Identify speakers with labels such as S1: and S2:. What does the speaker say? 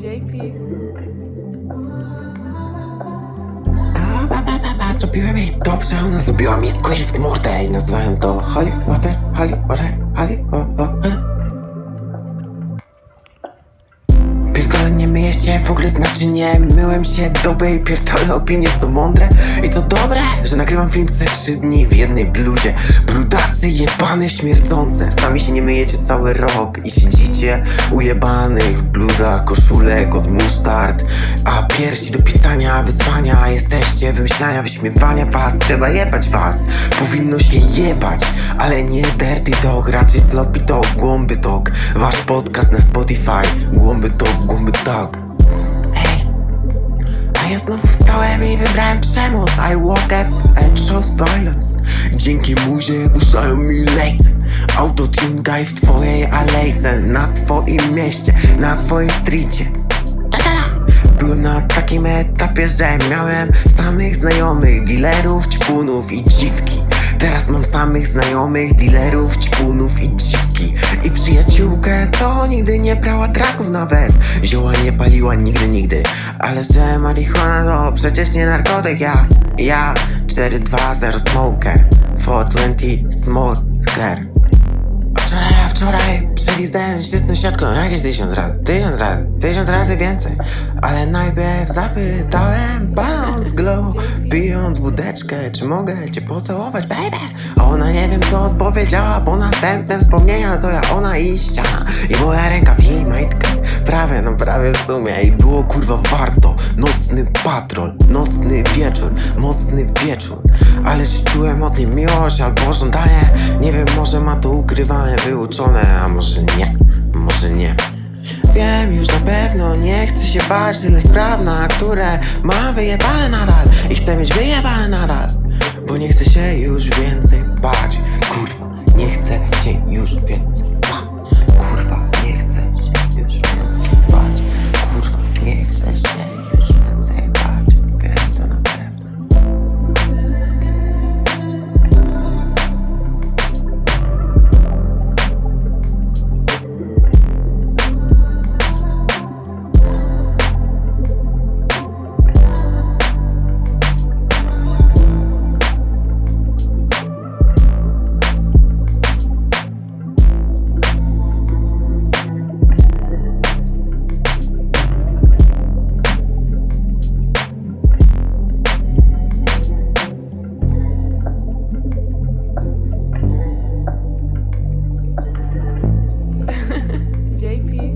S1: JP.
S2: Zrobiłem jej dobrze, ona zrobiła mi squirt mordę i nazwałem to Holy Water, Holy Water, Water. Pierdolę nie myję się, w ogóle znaczy nie Myłem się doby i pierdolę opinie co mądre I co dobre, że nagrywam film ze trzy dni w jednej bluzie Brudasy jebane śmierdzące. Sami się nie myjecie cały rok I siedzicie ujebanych w bluzach, koszulek od musztard A piersi do pisania, wyzwania. Jesteście wymyślania, wyśmiewania was. Trzeba jebać was, powinno się jebać Ale nie dirty dog, raczej sloppy dog, głąby dog. Wasz podcast na Spotify, głąby dog, głąby dog ja znowu wstałem i wybrałem przemoc. I woke up and chose violence. Dzięki muzie puszczają mi lejce. Autotune guy w twojej alejce. Na twoim mieście, na twoim streetie. Byłem na takim etapie, że miałem samych znajomych Dealerów, ćpunów i dziwki Teraz mam samych znajomych, dealerów, ćpunów i dziwki I przyjaciółkę, to nigdy nie brała traków nawet. Zioła nie paliła nigdy, nigdy. Ale że marihuana to przecież nie narkotyk Ja, ja. 420 smoker. 420 smoker. Wczoraj, wczoraj przelizałem się z sąsiadką jakieś tysiąc razy, tysiąc razy, tysiąc razy więcej Ale najpierw zapytałem, paląc glow, pijąc wódeczkę Czy mogę cię pocałować, baby? A ona nie wiem co odpowiedziała, bo następne wspomnienia to ja, ona i ściana I moja ręka w jej majtkę, prawie, no prawie w sumie I było kurwa warto, nocny patrol, nocny wieczór, mocny wieczór Ale czy czułem od niej miłość albo żądanie? Nie wiem, może ma to ukrywane, wyuczone, a może nie, może nie. Wiem już na pewno, nie chcę się bać Tyle spraw, na które mam wyjebane nadal. I chcę mieć wyjebane nadal Bo nie chcę się już więcej bać. Kurwa, nie chcę się już więcej
S1: JP.